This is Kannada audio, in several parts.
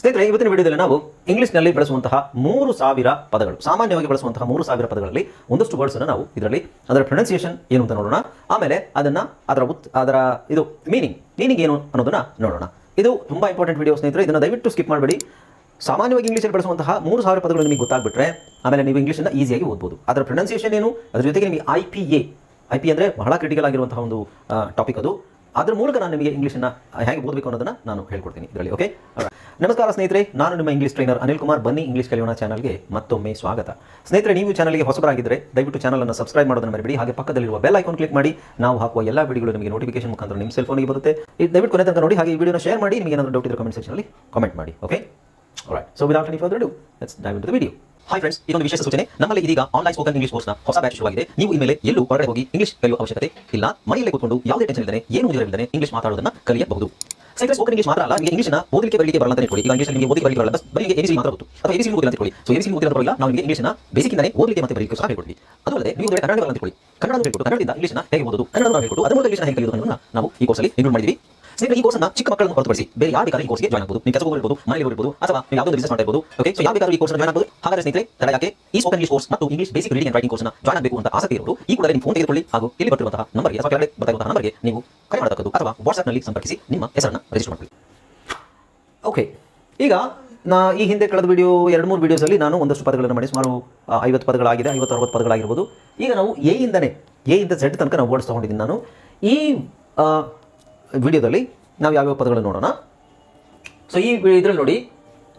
ಸ್ನೇಹಿತರೆ, ಇವತ್ತಿನ ವಿಡಿಯೋದಲ್ಲಿ ನಾವು ಇಂಗ್ಲಿಷ್ನಲ್ಲಿ ಬಳಸುವಂತಹ ಮೂರು ಸಾವಿರ ಪದಗಳು, ಸಾಮಾನ್ಯವಾಗಿ ಬಳಸುವಂತಹ ಮೂರು ಸಾವಿರ ಪದಗಳಲ್ಲಿ ಒಂದಷ್ಟು ವರ್ಡ್ಸ್ ಅನ್ನು ನಾವು ಇದರಲ್ಲಿ ಅದರ ಪ್ರೊನೌನ್ಸಿಯೇಷನ್ ಏನು ಅಂತ ನೋಡೋಣ. ಆಮೇಲೆ ಅದನ್ನ ಅದರ ಉತ್, ಅದರ ಇದು ಮೀನಿಂಗ್ ಮೀನಿಂಗ್ ಏನು ಅನ್ನೋದನ್ನ ನೋಡೋಣ. ಇದು ತುಂಬಾ ಇಂಪಾರ್ಟೆಂಟ್ ವಿಡಿಯೋ ಸ್ನೇಹಿತರೆ, ಇದನ್ನು ದಯವಿಟ್ಟು ಸ್ಕಿಪ್ ಮಾಡಬೇಡಿ. ಸಾಮಾನ್ಯವಾಗಿ ಇಂಗ್ಲೀಷಲ್ಲಿ ಬಳಸುವಂತಹ ಮೂರು ಸಾವಿರ ಪದಗಳು ನಿಮಗೆ ಗೊತ್ತಾಗ್ಬಿಟ್ರೆ, ಆಮೇಲೆ ನೀವು ಇಂಗ್ಲೀಷನ್ನು ಈಸಿಯಾಗಿ ಓದ್ಬೋದು. ಅದರ ಪ್ರೊನೌನ್ಸಿಯೇಷನ್ ಏನು? ಅದರ ಜೊತೆಗೆ ನಿಮಗೆ I P A I P ಅಂದರೆ ಬಹಳ ಕ್ರಿಟಿಕಲ್ ಆಗಿರುವಂತಹ ಒಂದು ಟಾಪಿಕ್ ಅದು. ಅದ್ರ ಮೂಲಕ ನಾನು ನಿಮಗೆ ಇಂಗ್ಲೀಷನ್ನು ಹೇಗೆ ಓದಬೇಕು ಅನ್ನೋದನ್ನ ನಾನು ಹೇಳ್ಕೊಡ್ತೀನಿ ಇದರಲ್ಲಿ ಓಕೆ ನಮಸ್ಕಾರ ಸ್ನೇಹಿತರೆ, ನಾನು ನಿಮ್ಮ ಇಂಗ್ಲೀಷ್ ಟ್ರೈನರ್ ಅನಿಲ್ ಕುಮಾರ್. ಬನ್ನಿ ಇಂಗ್ಲೀಷ್ ಕಲಿಯೋಣ ಚಾನಲ್ಗೆ ಮತ್ತೊಮ್ಮೆ ಸ್ವಾಗತ. ಸ್ನೇಹಿತರೆ, ನೀವು ಚಾನಲ್ಗೆ ಹೊಸಬರಾಗಿದ್ದರೆ ದಯವಿಟ್ಟು ಚಾನಲನ್ನು ಸಬ್ಸ್ಕ್ರೈಬ್ ಮಾಡೋದನ್ನು ಮರಿಬೇಡಿ. ಹಾಗೆ ಪಕ್ಕದಲ್ಲಿರುವ ಬೆಲ್ ಐಕಾನ್ ಕ್ಲಿಕ್ ಮಾಡಿ, ನಾವು ಹಾಕುವ ಎಲ್ಲ ವಿಡಿಯೋಗಳು ನಿಮಗೆ ನೋಟಿಫಿಕೇಶನ್ ಮುಖಾಂತರ ನಿಮ್ಮ ಸೆಲ್ ಫೋನಿಗೆ ಬರುತ್ತೆ. ದಯವಿಟ್ಟು ಕೊನೆ ತನಕ ನೋಡಿ, ಹಾಗೆ ಈ ವಿಡಿಯೋನ ಶೇರ್ ಮಾಡಿ, ನಿಮಗೆ ಏನಾದರೂ ಡೌಟ್ ಇದ್ದರೆ ಕಮೆಂಟ್ ಸೆಕ್ಷನಲ್ಲಿ ಕಮೆಂಟ್ ಮಾಡಿ okay so so any any further let's dive into the video. Hi friends ಇದೊಂದು ವಿಶೇಷ ಸೂಚನೆ. ನಮ್ಮಲ್ಲಿ ಇದೀಗ ಆನ್ಲೈನ್ ಸ್ಪೋಕನ್ ಇಂಗ್ಲಿಷ್ ಕೋರ್ಸ್ನ ಹೊಸ ಬ್ಯಾಚ್ ಶುರುವಾಗಿದೆ. ನೀವು ಇನ್ಮೇಲೆ ಎಲ್ಲೂ ಹೊರಗಡೆ ಹೋಗಿ ಇಂಗ್ಲಿಷ್ ಕಲಿಯುವ ಅವಶ್ಯಕತೆ ಇಲ್ಲ. ಮನೆಯಲ್ಲೇ ಕೂತ್ಕೊಂಡು ಯಾವುದೇ ಟೆನ್ಷನ್ ಇಲ್ಲದೆ ಏನು ಇಲ್ಲದೆ ಇಂಗ್ಲಿಷ್ ಮಾತಾಡೋದನ್ನ ಕಲಿಯಬಹುದು. ಸ್ನೇಹಿತರೆ ಸ್ಪೋಕನ್ ಇಂಗ್ಲಿಷ್ ಮಾತ್ರ ಅಲ್ಲ, ನಿಮಗೆ ಇಂಗ್ಲಿಷ್ನ ಓದಲಿಕ್ಕೆ ಬರಲಿಕ್ಕೆ ಬರಲ್ಲ ಅಂತ ಇಟ್ಕೊಳ್ಳಿ ಈಗ ಇಂಗ್ಲಿಷ್ ನಿಮಗೆ ಓದಲಿಕ್ಕೆ ಬರಲಿಕ್ಕೆ ಬರಲ್ಲ ಬರೀ ಎಬಿಸಿ ಮಾತ್ರ ಗೊತ್ತು. ಅಥವಾ ಎಬಿಸಿ ಓದಿಲ್ಲ ಅಂತ ಇಟ್ಕೊಳ್ಳಿ ಸೊ ಎಬಿಸಿ ಓದಿಲ್ಲ ಬರಲ್ಲ ನಾವು ನಿಮಗೆ ಇಂಗ್ಲಿಷ್ನ ಬೇಸಿಕ್ ಇಂದಾನೆ ಓದಲಿಕ್ಕೆ ಮತ್ತೆ ಬರಲಿಕ್ಕೆ ಸಹ ಹೇಳ್ಕೊಡ್ತೀವಿ. ಅದು ನೀವು ಕನ್ನಡ ಅಂತ ಇಟ್ಕೊಳ್ಳಿ ಕನ್ನಡ ಹೇಳ್ಕೊಟ್ಟು ಕನ್ನಡದಿಂದ ಇಂಗ್ಲಿಷ್ನ ಹೇಗೆ ಓದೋದು? ಕನ್ನಡ ಹೇಳ್ಕೊಟ್ಟು ಅದರ ಮೂಲಕ ಇಂಗ್ಲಿಷ್ನ ಹೇಗೆ ಕಲಿಯೋದು ನಾವು ಈ ಕೋರ್ಸಲ್ಲಿ ಇನ್ಕ್ಲೂಡ್ ಮಾಡಿದ್ದೀವಿ ಸ್ನೇಹಿತರೆ ಈ ಕೋರ್ಸ್ನ ಚಿಕ್ಕ ಮಕ್ಕಳನ್ನು ಹೊರತುಪಡಿಸಿ ಬೇರೆ ಯಾರು ಬೇಕಾದ್ರೂ ಈ ಕೋರ್ಸ್ಗೆ ಜಾಯ್ನ್ ಆಗಬಹುದು ನೀವು ಕೆಲಸ ಹೋಗಿರ್ಬೋದು ಮನೆಯಲ್ಲಿ ಇರಬಹುದು ಅಥವಾ ನೀವು ಯಾವುದೋ ಬಿಸಿನೆಸ್ ಮಾಡ್ತಾ ಇರ್ಬೋದು ಓಕೆ ಸೊ ಯಾವ ಬೇಕಾದ್ರೂ ಈ ಕೋರ್ಸ್ ಜಾಯ್ನ್ ಆಗಬಹುದು ಹಾಗಾದ್ರೆ ಸ್ನೇಹಿತರೆ ತಡ ಯಾಕೆ ಈ ಸ್ಪೋಕನ್ ಇಂಗ್ಲಿಷ್ ಕೋರ್ಸ್ ಮತ್ತು English basic reading and writing ಕೋರ್ಸ್ನ ಜಾಯ್ನ್ ಆಗಬೇಕು ಅಂತ ಆಸಕ್ತಿ ಇರೋದು ಈ ಕೂಡ ನಿಮ್ಮ ಫೋನ್ ತೆಗೆದುಕೊಳ್ಳಿ ಹಾಗೂ ಇಲ್ಲಿ ಬರ್ತಿರುವಂತಹ ನಂಬರ್ಗೆ ಅಥವಾ ಕೆಳಗಡೆ ಬರ್ತಾ ಇರುವಂತಹ ನಂಬರ್ಗೆ ನೀವು ಕರೆ ಮಾಡತಕ್ಕದ್ದು ಅಥವಾ ವಾಟ್ಸ್ಆಪ್ನಲ್ಲಿ ಸಂಪರ್ಕಿಸಿ ನಿಮ್ಮ ಹೆಸರನ್ನು ರಿಜಿಸ್ಟರ್ ಮಾಡಿಕೊಳ್ಳಿ. ಓಕೆ ಈಗ ನಾ ಈ ಹಿಂದೆ ಕಳೆದ ವಿಡಿಯೋ ಎರಡು ಮೂರು ವಿಡಿಯೋಸಲ್ಲಿ ನಾನು ಒಂದಷ್ಟು ಪದಗಳನ್ನು ಮಾಡಿ ಸುಮಾರು ಐವತ್ತು ಪದಗಳಾಗಿದೆ ಐವತ್ತು ಅರವತ್ತು ಪದಗಳಾಗಿರ್ಬೋದು. ಈಗ ನಾವು ಎ ಇಂದನೇ ಎ ಇಂದ ಝೆಡ್ ತನಕ ನಾವು ವರ್ಡ್ಸ್ ತೊಗೊಂಡಿದ್ದೀನಿ ನಾನು. ಈ ವಿಡಿಯೋದಲ್ಲಿ ನಾವು ಯಾವ್ಯಾವ ಪದಗಳನ್ನು ನೋಡೋಣ? ಸೊ ಈ ಇದರಲ್ಲಿ ನೋಡಿ,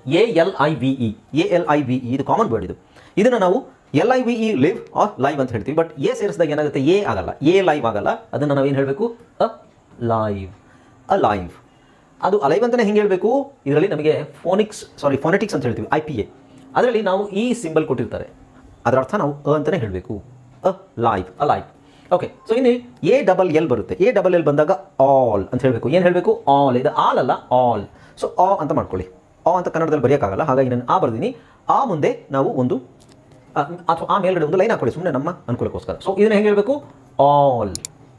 A L I V E, A L I V E, ಇದು ಕಾಮನ್ ವರ್ಡ್ ಇದು. ಇದನ್ನು ನಾವು L I V E live or live ಅಂತ ಹೇಳ್ತೀವಿ. ಬಟ್ ಎ ಸೇರಿಸಿದಾಗ ಏನಾಗುತ್ತೆ? ಎ ಆಗಲ್ಲ. ಎ ಲೈವ್ ಆಗಲ್ಲ. ಅದನ್ನು ನಾವೇನು ಹೇಳಬೇಕು? ಅ ಲೈವ್ ಅ ಲೈವ್ ಅದು ಅಲೈವ್ ಅಂತಲೇ ಹೆಂಗೆ ಹೇಳಬೇಕು? ಇದರಲ್ಲಿ ನಮಗೆ ಫೋನಿಕ್ಸ್ ಸಾರಿ ಫೋನೆಟಿಕ್ಸ್ ಅಂತ ಹೇಳ್ತೀವಿ, ಐ ಪಿ ಎ. ಅದರಲ್ಲಿ ನಾವು ಈ ಸಿಂಬಲ್ ಕೊಟ್ಟಿರ್ತಾರೆ. ಅದರ ಅರ್ಥ ನಾವು ಅ ಅಂತಲೇ ಹೇಳಬೇಕು. Alive alive okay so ಇನ್ನು ಎ ಡಬಲ್ ಎಲ್ ಬರುತ್ತೆ. ಎ ಡಬಲ್ ಎಲ್ ಬಂದಾಗ ಆಲ್ ಅಂತ ಹೇಳಬೇಕು. ಏನು ಹೇಳಬೇಕು? ಆಲ್ ಇದು ಆಲ್ ಅಲ್ಲ ಆಲ್ ಸೊ ಆ ಅಂತ ಮಾಡ್ಕೊಳ್ಳಿ. ಆ ಅಂತ ಕನ್ನಡದಲ್ಲಿ ಬರೆಯೋಕ್ಕಾಗಲ್ಲ, ಹಾಗಾಗಿ ನಾನು ಆ ಬರ್ದೀನಿ. ಆ ಮುಂದೆ ನಾವು ಒಂದು ಅಥವಾ ಆ ಮೇಲ್ಗಡೆ ಒಂದು ಲೈನ್ ಹಾಕೊಳ್ಳಿ. ಸುಮ್ಮನೆ ನಮ್ಮ ಅನುಕೂಲಕ್ಕೋಸ್ಕರ. ಸೊ ಇದನ್ನು ಹೆಂಗೆ ಹೇಳಬೇಕು? ಆಲ್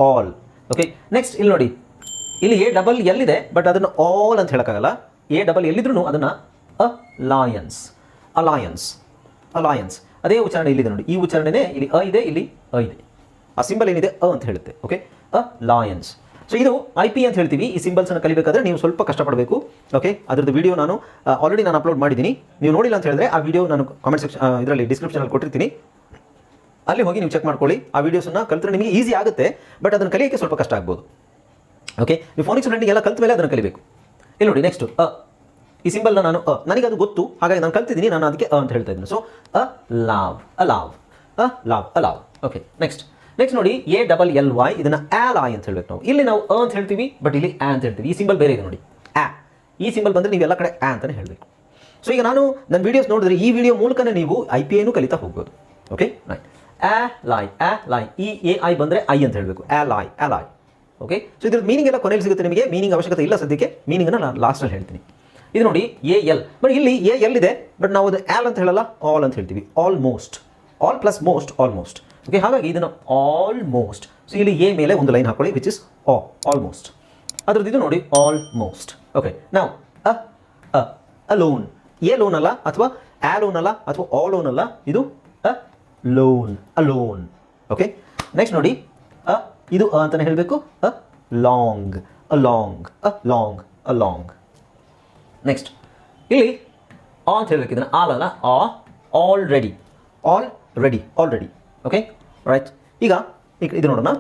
ಆಲ್ ಓಕೆ ನೆಕ್ಸ್ಟ್ ಇಲ್ಲಿ ನೋಡಿ. ಇಲ್ಲಿ ಎ ಡಬಲ್ ಎಲ್ ಇದೆ ಬಟ್ ಅದನ್ನು ಆಲ್ ಅಂತ ಹೇಳೋಕ್ಕಾಗಲ್ಲ. ಎ ಡಬಲ್ ಎಲ್ಲಿದ್ರು ಅದನ್ನು ಅ ಲಾಯನ್ಸ್ ಅಲಾಯನ್ಸ್ ಅಲಾಯನ್ಸ್ ಅದೇ ಉಚ್ಚಾರಣೆ ಇಲ್ಲಿದೆ ನೋಡಿ. ಈ ಉಚ್ಚಾರಣೆನೇ ಇಲ್ಲಿ ಅ ಇದೆ, ಇಲ್ಲಿ ಅ ಇದೆ. ಆ ಸಿಂಬಲ್ ಏನಿದೆ? ಅ ಅಂತ ಹೇಳುತ್ತೆ ಓಕೆ ಅ ಲಾಯನ್ಸ್ ಸೊ ಇದು ಐ ಪಿ ಅಂತ ಹೇಳ್ತೀವಿ. ಈ ಸಿಂಬಲ್ಸನ್ನು ಕಲಿಬೇಕಾದ್ರೆ ನೀವು ಸ್ವಲ್ಪ ಕಷ್ಟಪಡಬೇಕು ಓಕೆ ಅದರದ್ದು ವಿಡಿಯೋ ನಾನು ಆಲ್ರೆಡಿ ನಾನು ಅಪ್ಲೋಡ್ ಮಾಡಿದ್ದೀನಿ. ನೀವು ನೋಡಿಲ್ಲ ಅಂತ ಹೇಳಿದ್ರೆ ಆ ವಿಡಿಯೋ ನಾನು ಕಾಮೆಂಟ್ ಸೆಕ್ಷನ್ ಇದರಲ್ಲಿ ಡಿಸ್ಕ್ರಿಪ್ಷನಲ್ಲಿ ಕೊಟ್ಟಿರ್ತೀನಿ. ಅಲ್ಲಿ ಹೋಗಿ ನೀವು ಚೆಕ್ ಮಾಡ್ಕೊಳ್ಳಿ. ಆ ವೀಡಿಯೋಸನ್ನು ಕಲಿತ್ರೆ ನಿಮಗೆ ಈಸಿ ಆಗುತ್ತೆ ಬಟ್ ಅದನ್ನು ಕಲಿಯೋಕ್ಕೆ ಸ್ವಲ್ಪ ಕಷ್ಟ ಆಗ್ಬೋದು. ಓಕೆ ನೀವು ಫೋನಿಕ್ಸ್ ಲರ್ನಿಂಗ್ ಎಲ್ಲ ಕಲ್ತ ಮೇಲೆ ಅದನ್ನು ಕಲಿಬೇಕು. ಇಲ್ಲಿ ನೋಡಿ ನೆಕ್ಸ್ಟ್ ಅ. ಈ ಸಿಂಬಲ್ನ ನಾನು, ಅ ನನಗೆ ಅದು ಗೊತ್ತು, ಹಾಗಾಗಿ ನಾನು ಕಲ್ತಿದ್ದೀನಿ, ನಾನು ಅದಕ್ಕೆ ಅ ಅಂತ ಹೇಳ್ತಾ ಇದ್ದೀನಿ. So allow allow allow allow. Okay next next ನೋಡಿ ಎ ಡಬಲ್ ಎಲ್ ವೈ ಇದನ್ನ ಆಲ್ ಆಯ್ ಅಂತ ಹೇಳ್ಬೇಕು ನಾವು. ಇಲ್ಲಿ ನಾವು ಅ ಅಂತ ಹೇಳ್ತೀವಿ ಬಟ್ ಇಲ್ಲಿ ಆ ಅಂತ ಹೇಳ್ತೀವಿ. ಈ ಸಿಂಬಲ್ ಬೇರೆ ಇದೆ ನೋಡಿ. ಆ ಈ ಸಿಂಬಲ್ ಬಂದರೆ ನೀವು ಎಲ್ಲ ಕಡೆ ಆ ಅಂತಲೇ ಹೇಳಬೇಕು. ಸೊ ಈಗ ನಾನು ನನ್ನ ವಿಡಿಯೋಸ್ ನೋಡಿದ್ರೆ ಈ ವಿಡಿಯೋ ಮೂಲಕನೇ ನೀವು ಐ ಪಿ ಐನು ಕಲಿತಾ ಹೋಗ್ಬೋದು. ಓಕೆ ರೈಟ್ ಆ ಲಾಯ್ ಆ ಲಾಯ್ ಈ ಎ ಐ ಬಂದರೆ ಐ ಅಂತ ಹೇಳಬೇಕು. ಆ ಲಾಯ್ ಆ ಲಾಯ್ ಓಕೆ ಸೊ ಇದ್ರ ಮೀನಿಂಗ್ ಎಲ್ಲ ಕೊನೆಯಲ್ಲಿ ಸಿಗುತ್ತೆ ನಿಮಗೆ. ಮೀನಿಂಗ್ ಅವಶ್ಯಕತೆ ಇಲ್ಲ ಸದ್ಯಕ್ಕೆ. ಮೀನಿಂಗನ್ನು ನಾನು ಲಾಸ್ಟಲ್ಲಿ ಹೇಳ್ತೀನಿ. ಇದು ನೋಡಿ ಎ ಎಲ್ ಬಟ್ ಇಲ್ಲಿ ಎ ಎಲ್ ಇದೆ ಬಟ್ ನಾವು ಅದು ಆಲ್ ಅಂತ ಹೇಳಲ್ಲ ಆಲ್ ಅಂತ ಹೇಳ್ತೀವಿ. Almost all plus most almost okay ಹಾಗಾಗಿ ಇದನ್ನು ಆಲ್ಮೋಸ್ಟ್ ಸೊ ಇಲ್ಲಿ ಎ ಮೇಲೆ ಒಂದು ಲೈನ್ ಹಾಕೊಳ್ಳಿ ವಿಚ್ ಇಸ್ ಆ ಆಲ್ಮೋಸ್ಟ್ ಅದ್ರದ್ದು ಇದು ನೋಡಿ ಆಲ್ಮೋಸ್ಟ್ ಓಕೆ ನಾವು ಅ ಅ ಅಲೋನ್ ಎ ಲೋನ್ ಅಲ್ಲ ಅಥವಾ ಆ ಲೋನ್ ಅಲ್ಲ ಅಥವಾ ಆ ಲೋನ್ ಅಲ್ಲ, ಇದು alone alone okay next ನೋಡಿ ಅ ಇದು ಅ ಅಂತಾನೆ ಹೇಳಬೇಕು along along along along next ಇಲ್ಲಿ ಆ ಅಂತ ಹೇಳಬೇಕು, ಇದನ್ನು ಆಲ್ ಅಲ್ಲ ಆ already all ready already okay right ಈಗ ಇದು ನೋಡೋಣ.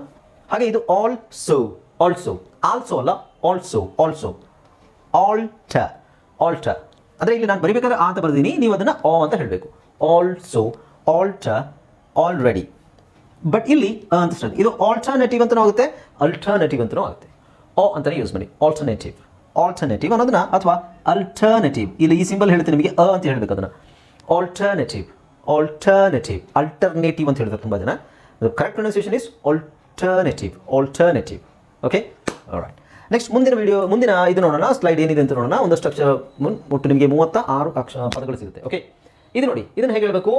ಹಾಗೆ ಇದು ಆಲ್ ಸೋ ಆಲ್ಸೋ ಆಲ್ಸೋ ಅಲ್ಲ ಆಲ್ಸೋ ಆಲ್ಸೋ ಆಲ್ಟ ಆಲ್ಟ ಅಂದರೆ ಇಲ್ಲಿ ನಾನು ಬರಿಬೇಕಾದ್ರೆ ಆ ಅಂತ ಬರ್ದೀನಿ, ನೀವು ಅದನ್ನು ಆ ಅಂತ ಹೇಳಬೇಕು. ಆಲ್ಸೋ ಆಲ್ಟ ಆಲ್ರೆಡಿ ಬಟ್ ಇಲ್ಲಿ ಅಂತ ಸ್ಟಾರ್ಟ್ ಇದು ಆಲ್ಟರ್ನೇಟಿವ್ ಅಂತಲೂ ಆಗುತ್ತೆ ಅಲ್ಟರ್ನೇಟಿವ್ ಅಂತಲೂ ಆಗುತ್ತೆ. ಓ ಅಂತಲೇ ಯೂಸ್ ಮಾಡಿ. ಆಲ್ಟರ್ನೇಟಿವ್ ಆಲ್ಟರ್ನೇಟಿವ್ ಅನ್ನೋದನ್ನ, ಅಥವಾ ಅಲ್ಟರ್ನೇಟಿವ್ ಇಲ್ಲಿ ಈ ಸಿಂಬಲ್ ಹೇಳ್ತೀನಿ ನಿಮಗೆ, ಅ ಅಂತ ಹೇಳಬೇಕು ಅದನ್ನು. ಆಲ್ಟರ್ನೇಟಿವ್ ಆಲ್ಟರ್ನೇಟಿವ್ ಅಲ್ಟರ್ನೇಟಿವ್ ಅಂತ ಹೇಳ್ತಾರೆ ತುಂಬ ಜನ. Correct pronunciation is alternative alternative okay right next ಮುಂದಿನ ವಿಡಿಯೋ ಮುಂದಿನ ಇದು ನೋಡೋಣ. ಸ್ಲೈಡ್ ಏನಿದೆ ಅಂತ ನೋಡೋಣ. ಒಂದಷ್ಟು ಅಕ್ಷರ ಒಟ್ಟು ನಿಮಗೆ ಮೂವತ್ತ ಆರು ಅಕ್ಷ ಪದಗಳು ಸಿಗುತ್ತೆ. ಓಕೆ ಇದು ನೋಡಿ. ಇದನ್ನು ಹೇಗೆ ಹೇಳಬೇಕು?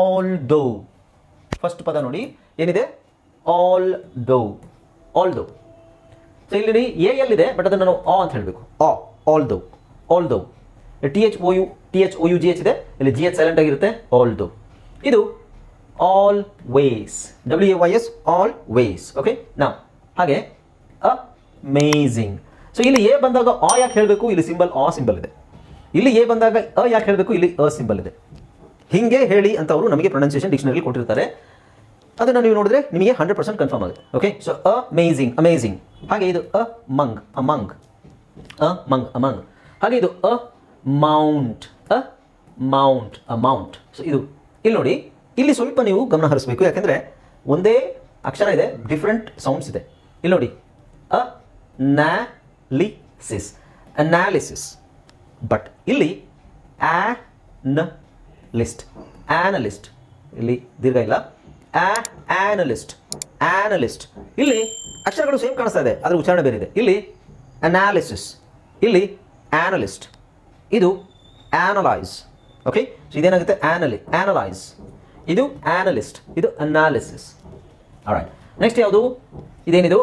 ಆಲ್ ಡೋ ಫಸ್ಟ್ ಪದ ನೋಡಿ. ಏನಿದೆ? Although although so ಇಲ್ಲಿ ಎಲ್ಲಿದೆ? ಬಟ್ ಅದನ್ನು ನಾವು ಆ ಅಂತ ಹೇಳಬೇಕು. ಆ although although T H O U T H O U G H ಇದೆ. ಇಲ್ಲಿ ಜಿ ಎಚ್ ಸೈಲೆಂಟ್ ಆಗಿರುತ್ತೆ. ಆಲ್ದು ಇದು always W A Y S always okay ನಾವು ಹಾಗೆ ಅಮೇಝಿಂಗ್ ಸೊ ಇಲ್ಲಿ ಎ ಬಂದಾಗ ಆ ಯಾಕೆ ಹೇಳಬೇಕು? ಇಲ್ಲಿ ಸಿಂಬಲ್ ಆ ಸಿಂಬಲ್ ಇದೆ. ಇಲ್ಲಿ ಎ ಬಂದಾಗ ಅ ಯಾಕೆ ಹೇಳಬೇಕು? ಇಲ್ಲಿ ಅ ಸಿಂಬಲ್ ಇದೆ. ಹಿಂಗೆ ಹೇಳಿ ಅಂತ ಅವರು ನಮಗೆ ಪ್ರೊನೌನ್ಸಿಯೇಷನ್ ಡಿಕ್ಷನರಿ ಕೊಟ್ಟಿರ್ತಾರೆ. ಅದನ್ನು ನೀವು ನೋಡಿದ್ರೆ ನಿಮಗೆ ಹಂಡ್ರೆಡ್ ಪರ್ಸೆಂಟ್ ಕನ್ಫರ್ಮ್ ಆಗುತ್ತೆ. ಓಕೆ ಸೊ ಅಮೇಝಿಂಗ್ ಅಮೇಝಿಂಗ್ ಹಾಗೆ ಇದು ಅ ಮಂಗ್ ಅ ಮಂಗ್ ಅ ಮಂಗ್ ಅಮಂಗ್ ಮಂಗ್ ಹಾಗೆ ಇದು amount amount amount so ಇದು, ಇಲ್ಲಿ ನೋಡಿ, ಇಲ್ಲಿ ಸ್ವಲ್ಪ ನೀವು ಗಮನ ಹರಿಸಬೇಕು. ಯಾಕೆಂದರೆ ಒಂದೇ ಅಕ್ಷರ ಇದೆ ಡಿಫ್ರೆಂಟ್ ಸೌಂಡ್ಸ್ ಇದೆ. ಇಲ್ಲಿ ನೋಡಿ ಅ ನ್ಯಾಲಿಸಿಸ್ ಅನಾಲಿಸಿಸ್. ಬಟ್ ಇಲ್ಲಿ ಆ ನ ಲಿಸ್ಟ್ ಆನಲಿಸ್ಟ್ ಇಲ್ಲಿ ದೀರ್ಘ ಇಲ್ಲ. ಆನಲಿಸ್ಟ್ ಆನಲಿಸ್ಟ್ ಇಲ್ಲಿ ಅಕ್ಷರಗಳು ಸೇಮ್ ಕಾಣಿಸ್ತಾ ಇದೆ ಅದರ ಉಚ್ಚಾರಣೆ ಬೇರೆ ಇದೆ. ಇಲ್ಲಿ ಅನಾಲಿಸಿಸ್. ಇಲ್ಲಿ ಆನಲಿಸ್ಟ್ ಇದು ಆನಲೈಸ್ ಓಕೆ ಸೊ ಇದೇನಾಗುತ್ತೆ? ಆನಲಿ ಆನಲೈಸ್ ಇದು ಆನಲಿಸ್ಟ್ ಇದು ಅನಾಲಿಸಿಸ್ ರೈಟ್ ನೆಕ್ಸ್ಟ್ ಯಾವುದು? ಇದೇನಿದು?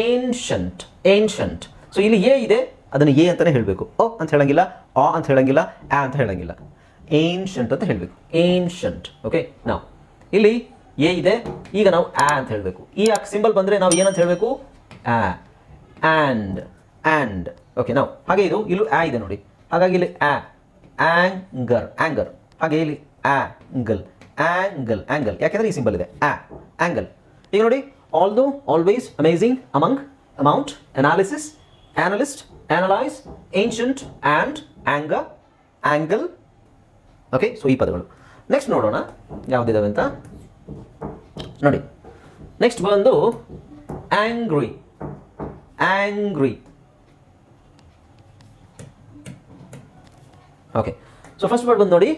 ಏನ್ಷಂಟ್ ಏನ್ಷಂಟ್ ಸೊ ಇಲ್ಲಿ ಎ ಇದೆ, ಅದನ್ನು ಎ ಅಂತಲೇ ಹೇಳಬೇಕು. ಓ ಅಂತ ಹೇಳಂಗಿಲ್ಲ ಆ ಅಂತ ಹೇಳಂಗಿಲ್ಲ ಆ ಅಂತ ಹೇಳಂಗಿಲ್ಲ. ಏನ್ಷಂಟ್ ಅಂತ ಹೇಳಬೇಕು. ಏನ್ಷಂಟ್ ಓಕೆ ನಾವು ಇಲ್ಲಿ ಎ ಇದೆ, ಈಗ ನಾವು ಆ ಅಂತ ಹೇಳಬೇಕು. ಈ ಆ ಸಿಂಬಲ್ ಬಂದರೆ ನಾವು ಏನಂತ ಹೇಳಬೇಕು? ಆ ಆ್ಯಂಡ್ ಆ್ಯಂಡ್ ಓಕೆ ನಾವು ಹಾಗೆ ಇದು, ಇಲ್ಲೂ ಆ ಇದೆ ನೋಡಿ. ಹಾಗಾಗಿ ಇಲ್ಲಿ ಆ, ಆಂಗರ್ ಆಂಗರ್. ಹಾಗೆ ಇಲ್ಲಿ ಆಂಗಲ್ ಆಂಗಲ್ ಆಂಗಲ್. ಯಾಕೆಂದ್ರೆ ಈ ಸಿಂಬಲ್ ಇದೆ. ಆ, ಆಂಗಲ್. ಈಗ ನೋಡಿ although always amazing among amount analysis analyst analyse ancient and anger angle okay so ಈ ಪದಗಳು. ನೆಕ್ಸ್ಟ್ ನೋಡೋಣ. ಯಾವುದಿದಾವೆ ಅಂತ? ನೋಡಿ. ನೆಕ್ಸ್ಟ್ ಬಂದು angry angry okay so first word ಬಂದು ನೋಡಿ.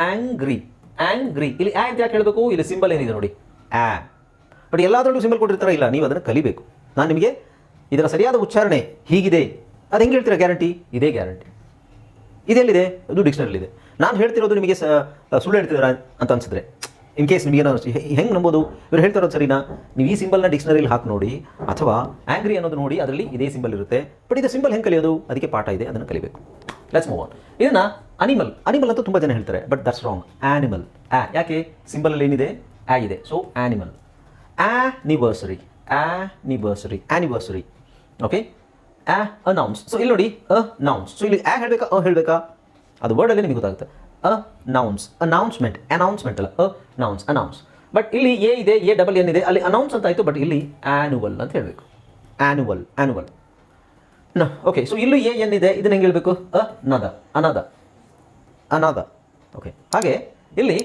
ಆಂಗ್ರಿ ಆಂಗ್ರಿ ಇಲ್ಲಿ ಆ ಅಂತ ಯಾಕೆ ಹೇಳಬೇಕು? ಇಲ್ಲಿ ಸಿಂಬಲ್ ಏನಿದೆ ನೋಡಿ? ಆ ಬಟ್ ಎಲ್ಲದರಲ್ಲೂ ಸಿಂಬಲ್ ಕೊಟ್ಟಿರ್ತಾರ. ಇಲ್ಲ, ನೀವು ಅದನ್ನು ಕಲಿಬೇಕು. ನಾನು ನಿಮಗೆ ಇದರ ಸರಿಯಾದ ಉಚ್ಚಾರಣೆ ಹೀಗಿದೆ. ಅದು ಹೆಂಗೆ ಹೇಳ್ತೀರಾ ಗ್ಯಾರಂಟಿ ಇದೇ ಗ್ಯಾರಂಟಿ ಇದೆಲ್ಲಿದೆ? ಅದು ಡಿಕ್ಷನರಿಲಿದೆ ನಾನು ಹೇಳ್ತಿರೋದು ನಿಮಗೆ ಸುಳ್ಳು ಹೇಳ್ತಿದ್ದೀರಾ ಅಂತ ಅನ್ಸಿದ್ರೆ. ಇನ್ ಕೇಸ್ ನಿಮಗೆ ಹೆಂಗೆ ನಂಬೋದು? ಇವ್ರು ಹೇಳ್ತಿರೋದು ಸರಿನಾ? ನೀವು ಈ ಸಿಂಬಲ್ನ ಡಿಕ್ಷನರಿಲಿ ಹಾಕಿ ನೋಡಿ. ಅಥವಾ ಆಂಗ್ರಿ ಅನ್ನೋದು ನೋಡಿ, ಅದರಲ್ಲಿ ಇದೇ ಸಿಂಬಲ್ ಇರುತ್ತೆ. ಬಟ್ ಇದು ಸಿಂಬಲ್ ಹೆಂಗೆ ಕಲಿಯೋದು? ಅದಕ್ಕೆ ಪಾಠ ಇದೆ. ಅದನ್ನು ಕಲಿಬೇಕು. ಲೆಟ್ಸ್ ಮೂವ್ ಆನ್ ಇದನ್ನ ಅನಿಮಲ್ ಅನಿಮಲ್ ಅಂತ ತುಂಬ ಜನ ಹೇಳ್ತಾರೆ ಬಟ್ ದಟ್ಸ್ ರಾಂಗ್ ಆನಿಮಲ್ ಆ, ಯಾಕೆ? ಸಿಂಬಲಲ್ಲಿ ಏನಿದೆ? ಆ ಇದೆ. So animal anniversary anniversary anniversary okay ಆ ಅನೌನ್ಸ್ ಸೊ ಇಲ್ಲಿ ನೋಡಿ ಅ ನೌನ್ಸ್ ಸೊ ಇಲ್ಲಿ ಆ ಹೇಳಬೇಕಾ ಅ ಹೇಳಬೇಕಾ? ಅದು ವರ್ಡಲ್ಲಿ ನಿಮಗೆ ಗೊತ್ತಾಗುತ್ತೆ. ಅ ನೌನ್ಸ್ ಅನೌನ್ಸ್ಮೆಂಟ್ ಅನೌನ್ಸ್ಮೆಂಟ್ ಅಲ್ಲ. ಅ ನೌನ್ಸ್ ಅನೌನ್ಸ್ ಬಟ್ ಇಲ್ಲಿ ಎ ಇದೆ ಎ ಡಬಲ್ ಏನಿದೆ ಅಲ್ಲಿ ಅನೌನ್ಸ್ ಅಂತ ಆಯಿತು ಬಟ್ ಇಲ್ಲಿ ಆ್ಯನುವಲ್ ಅಂತ ಹೇಳಬೇಕು. ಆ್ಯನುವಲ್ ಆ್ಯನುವಲ್ ನ ಓಕೆ ಸೊ ಇಲ್ಲೂ ಎ ಏನಿದೆ ಇದನ್ನ ಹೆಂಗೆ ಹೇಳಬೇಕು? ಅ, ನದ, ಅನದ. ಅನಾದ. ಓಕೆ ಹಾಗೆ ಇಲ್ಲಿ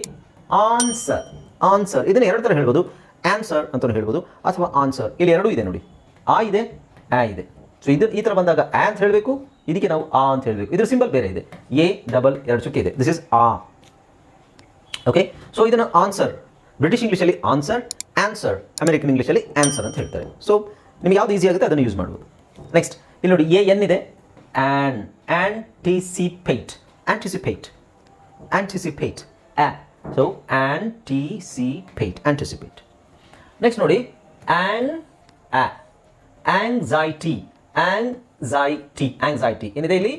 ಆನ್ಸರ್ ಆನ್ಸರ್ ಇದನ್ನ ಎರಡು ಥರ ಹೇಳ್ಬೋದು. ಆನ್ಸರ್ ಅಂತಲೂ ಹೇಳ್ಬೋದು, ಅಥವಾ ಆನ್ಸರ್ ಇಲ್ಲಿ ಎರಡೂ ಇದೆ ನೋಡಿ. ಆ ಇದೆ ಆ ಇದೆ. ಸೊ ಇದು ಈ ಥರ ಬಂದಾಗ ಆ ಅಂತ ಹೇಳಬೇಕು, ಇದಕ್ಕೆ ನಾವು ಆ ಅಂತ ಹೇಳಬೇಕು. ಇದ್ರ ಸಿಂಬಲ್ ಬೇರೆ ಇದೆ. ಎ ಡಬಲ್ ಎರಡು ಚುಕ್ಕೆ ಇದೆ. ದಿಸ್ ಇಸ್ ಆ. ಓಕೆ ಸೊ ಇದನ್ನು ಆನ್ಸರ್ ಬ್ರಿಟಿಷ್ ಇಂಗ್ಲೀಷಲ್ಲಿ ಆನ್ಸರ್ ಆನ್ಸರ್ ಅಮೆರಿಕನ್ ಇಂಗ್ಲೀಷಲ್ಲಿ ಆನ್ಸರ್ ಅಂತ ಹೇಳ್ತಾರೆ. ಸೊ ನಿಮ್ಗೆ ಯಾವ್ದು ಈಸಿ ಆಗುತ್ತೆ ಅದನ್ನು ಯೂಸ್ ಮಾಡ್ಬೋದು. ನೆಕ್ಸ್ಟ್ ಇಲ್ಲಿ ನೋಡಿ ಎ ಎನ್ ಇದೆ. An anticipate anticipate anticipate ah so anticipate anticipate next ನೋಡಿ an ah anxiety anxiety anxiety ಏನಿದೆ ಇಲ್ಲಿ?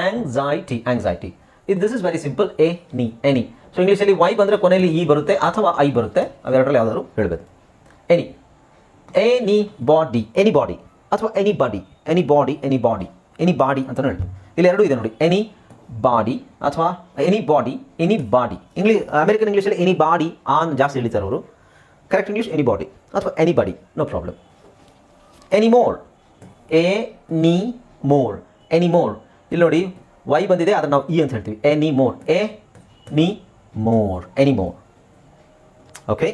ಆಂಗ್ಸೈಟಿ ಆಂಗ್ಸೈಟಿ ಇದು this is very simple any any so ಇಂಗ್ಲೀಷಲ್ಲಿ ವೈ ಬಂದರೆ ಕೊನೆಯಲ್ಲಿ ಇ ಬರುತ್ತೆ ಅಥವಾ ಐ ಬರುತ್ತೆ. ಅವೆರಡರಲ್ಲಿ ಯಾವುದಾದ್ರು ಹೇಳಬೇಕು. Any anybody anybody ಅಥವಾ anybody anybody anybody anybody ಅಂತ ಹೇಳಿ ಇಲ್ಲಿ ಎರಡು ಇದೆ ನೋಡಿ. ಎನಿ ಬಾಡಿ ಅಥವಾ anybody anybody English American ಇಂಗ್ಲೀಷಲ್ಲಿ ಎನಿ ಬಾಡಿ ಆನ್ ಜಾಸ್ತಿ ಹೇಳ್ತಾರೆ ಅವರು. ಕರೆಕ್ಟ್ ಇಂಗ್ಲೀಷ್ ಎನಿ ಬಾಡಿ ಅಥವಾ anybody no problem any more any more any more ಇಲ್ಲಿ ನೋಡಿ ವೈ ಬಂದಿದೆ, ಅದನ್ನು ನಾವು ಇ ಅಂತ ಹೇಳ್ತೀವಿ. Any more any more any more okay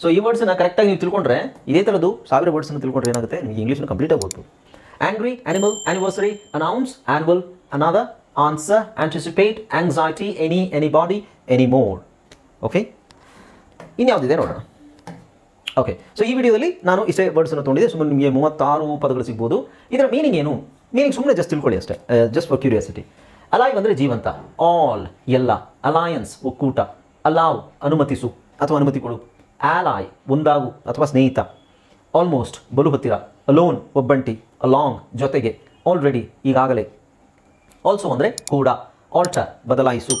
so ಈ ವರ್ಡ್ಸನ್ನ ಕರೆಕ್ಟಾಗಿ ನೀವು ತಿಳ್ಕೊಂಡ್ರೆ, ಇದೇ ಥರದ್ದು ಸಾವಿರ ವರ್ಡ್ಸನ್ನು ತಿಳ್ಕೊಂಡ್ರೆ ಏನಾಗುತ್ತೆ? ನಿಮಗೆ ಇಂಗ್ಲೀಷನ್ನು ಕಂಪ್ಲೀಟಾಗಿ ಓದ್ಬೋದು angry animal, anniversary announce annual, another answer anticipate, anxiety body any more okay ಇನ್ಯಾವುದಿದೆ ನೋಡೋಣ. ಓಕೆ ಸೊ ಈ ವಿಡಿಯೋದಲ್ಲಿ ನಾನು ಇಷ್ಟೇ ವರ್ಡ್ಸನ್ನು ತೊಗೊಂಡಿದ್ದೆ. ಸುಮ್ಮನೆ ನಿಮಗೆ ಮೂವತ್ತಾರು ಪದಗಳು ಸಿಗ್ಬೋದು. ಇದರ ಮೀನಿಂಗ್ ಏನು? ಮೀನಿಂಗ್ ಸುಮ್ಮನೆ ಜಸ್ಟ್ ತಿಳ್ಕೊಳ್ಳಿ ಅಷ್ಟೇ. ಜಸ್ಟ್ ಫಾರ್ ಕ್ಯೂರಿಯಾಸಿಟಿ ಅಲೈವ್ ಅಂದರೆ ಜೀವಂತ. ಆಲ್ ಎಲ್ಲ. ಅಲಾಯನ್ಸ್ ಒಕ್ಕೂಟ. ಅಲಾವ್ ಅನುಮತಿಸು. ಅಥವಾ ಅನುಮತಿ ಕೊಡು. ಆಲಾಯ್ ಒಂದಾಗು. ಅಥವಾ ಸ್ನೇಹಿತ. ಆಲ್ಮೋಸ್ಟ್ ಬಲು ಹತ್ತಿರ ಅಲೋನ್ ಒಬ್ಬಂಟಿ ಅಲಾಂಗ್ ಜೊತೆಗೆ ಆಲ್ರೆಡಿ ಈಗಾಗಲೇ. ಆಲ್ಸೋ ಅಂದರೆ ಕೂಡ ಆಲ್ಟರ್ ಬದಲಾಯಿಸು.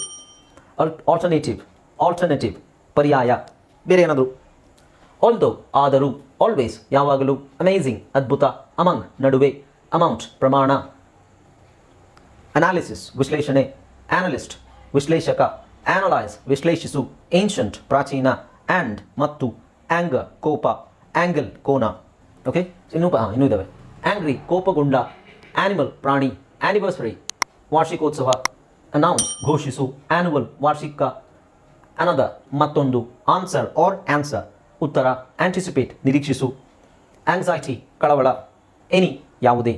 ಆಲ್ಟರ್ನೇಟಿವ್ ಆಲ್ಟರ್ನೇಟಿವ್ ಪರ್ಯಾಯ, ಬೇರೆ ಏನಾದರೂ. ಆಲ್ದೋ ಆದರೂ ಆಲ್ವೇಸ್ ಯಾವಾಗಲೂ ಅಮೇಝಿಂಗ್ ಅದ್ಭುತ ಅಮಂಗ್ ನಡುವೆ ಅಮೌಂಟ್ ಪ್ರಮಾಣ. ಅನಾಲಿಸಿಸ್ ವಿಶ್ಲೇಷಣೆ ಆ್ಯನಲಿಸ್ಟ್ ವಿಶ್ಲೇಷಕ ಆ್ಯನಲೈಸ್ ವಿಶ್ಲೇಷಿಸು ಏನ್ಷಂಟ್ ಪ್ರಾಚೀನ ಆ್ಯಂಡ್ ಮತ್ತು ಆ್ಯಂಗರ್ ಕೋಪ. ಆ್ಯಂಗಲ್ ಕೋನ. ಓಕೆ ಇನ್ನೂ ಹಾಂ ಇನ್ನೂ ಇದ್ದಾವೆ ಆ್ಯಂಗ್ರಿ ಕೋಪಗೊಂಡ ಆ್ಯನಿಮಲ್ ಪ್ರಾಣಿ ಆ್ಯನಿವರ್ಸರಿ ವಾರ್ಷಿಕೋತ್ಸವ ಅನೌನ್ಸ್ ಘೋಷಿಸು ಆ್ಯನುವಲ್ ವಾರ್ಷಿಕ ಅನದ ಮತ್ತೊಂದು ಆನ್ಸರ್ ಆರ್ ಆನ್ಸರ್ ಉತ್ತರ ಆಂಟಿಸಿಪೇಟ್ ನಿರೀಕ್ಷಿಸು ಆಂಗ್ಸೈಟಿ ಕಳವಳ ಎನಿ ಯಾವುದೇ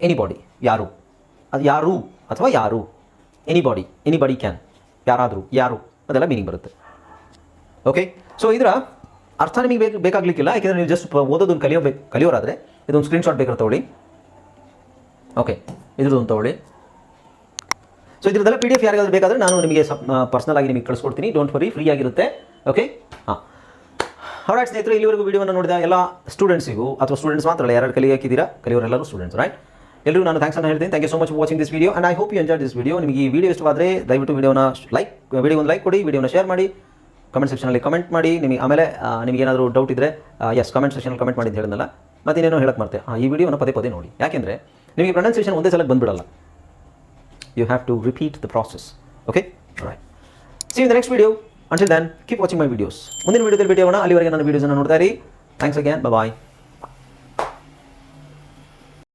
ಎನಿಬಾಡಿ ಯಾರು, ಅದು ಯಾರು ಅಥವಾ ಯಾರು ಎನಿಬಾಡಿ ಎನಿಬಾಡಿ ಕ್ಯಾನ್ ಯಾರಾದರೂ, ಯಾರು, ಅದೆಲ್ಲ ಮೀನಿಂಗ್ ಬರುತ್ತೆ. ಓಕೆ ಸೊ ಇದರ ಅರ್ಥ ನಿಮಗೆ ಬೇಕು ಬೇಕಾಗಲಿಕ್ಕಿಲ್ಲ. ಯಾಕೆಂದರೆ ನೀವು ಜಸ್ಟ್ ಓದೋದನ್ನು ಕಲಿಯೋಬೇಕು ಕಲಿಯೋರಾದರೆ ಇದೊಂದು ಸ್ಕ್ರೀನ್ಶಾಟ್ ಬೇಕಾದ್ರೆ ತೊಗೊಳ್ಳಿ. ಓಕೆ ಇದ್ರದ್ದೊಂದು ತೊಗೊಳ್ಳಿ. ಸೊ ಇದ್ರದ್ದೆಲ್ಲ ಪಿ ಡಿ ಎಫ್ ಯಾರಿಗಾದ್ರೂ ಬೇಕಾದರೆ ನಾನು ನಿಮಗೆ ಪರ್ಸನಲ್ ಆಗಿ ನಿಮಗೆ ಕಳಿಸ್ಕೊಡ್ತೀನಿ. ಡೋಂಟ್ ವರಿ ಫ್ರೀ ಆಗಿರುತ್ತೆ. ಓಕೆ ಹಾಂ. ಹೌದಾ ಸ್ನೇಹಿತರು, ಇಲ್ಲಿವರೆಗೂ ವಿಡಿಯೋವನ್ನು ನೋಡಿದ ಎಲ್ಲ ಸ್ಟೂಡೆಂಟ್ಸಿಗೂ ಅಥವಾ ಸ್ಟೂಡೆಂಟ್ಸ್ ಮಾತ್ರ ಅಲ್ಲ ಯಾರು ಕಲಿಯಾಕಿದ್ದೀರಾ ಕಲಿಯೋರೆಲ್ಲರೂ ಸ್ಟೂಡೆಂಟ್ಸ್ ರೈಟ್ ಎಲ್ಲರೂ ನಾನು ಥ್ಯಾಂಕ್ಸ್ ಅನ್ನು ಹೇಳ್ತೀನಿ. Thank you so much watching this video and I hope you enjoy this video ನಿಮಗೆ ಈ ವಿಡಿಯೋ ಇಷ್ಟವಾದರೆ ದಯವಿಟ್ಟು ವಿಡಿಯೋನ ಲೈಕ್ ವಿಡಿಯೋ ಒಂದು ಲೈಕ್ ಕೊಡಿ, ವಿಡಿಯೋನ ಶೇರ್ ಮಾಡಿ. ಕಮೆಂಟ್ ಸೆಕ್ಷನಲ್ಲಿ ಕಮೆಂಟ್ ಮಾಡಿ ನಿಮಗೆ ಆಮೇಲೆ ನಿಮಗೇನಾದರೂ ಡೌಟ್ ಇದ್ದರೆ ಎಸ್ ಕಮೆಂಟ್ ಸೆಕ್ಷನಲ್ಲಿ ಕಮೆಂಟ್ ಮಾಡಿ ಹೇಳಿದ್ನಲ್ಲ ಮತ್ತು ಇನ್ನೇನೋ ಹೇಳಕ್ಕೆ ಮರ್ತೆ ಹಾಂ ಈ ವಿಡಿಯೋನ ಪದೇ ಪದೇ ನೋಡಿ. ಯಾಕೆಂದರೆ ನಿಮಗೆ ಪ್ರೊನೌನ್ಸಿಯೇಷನ್ ಒಂದೇ ಸಲ ಬಂದ್ಬಿಡಲ್ಲ. You have to repeat the process okay right see in the next video. Until then, keep watching my videos. ಮುಂದಿನ ವೀಡಿಯೋದಲ್ಲಿ ಭೇಟಿಯಾಗೋಣ. ಅಲ್ಲಿವರೆಗೆ ನನ್ನ ವೀಡಿಯೋಸನ್ನು ನೋಡ್ತಾ ಇರಿ. ಥ್ಯಾಂಕ್ಸ್ ಅಗೇನ್ ಬಾಯ್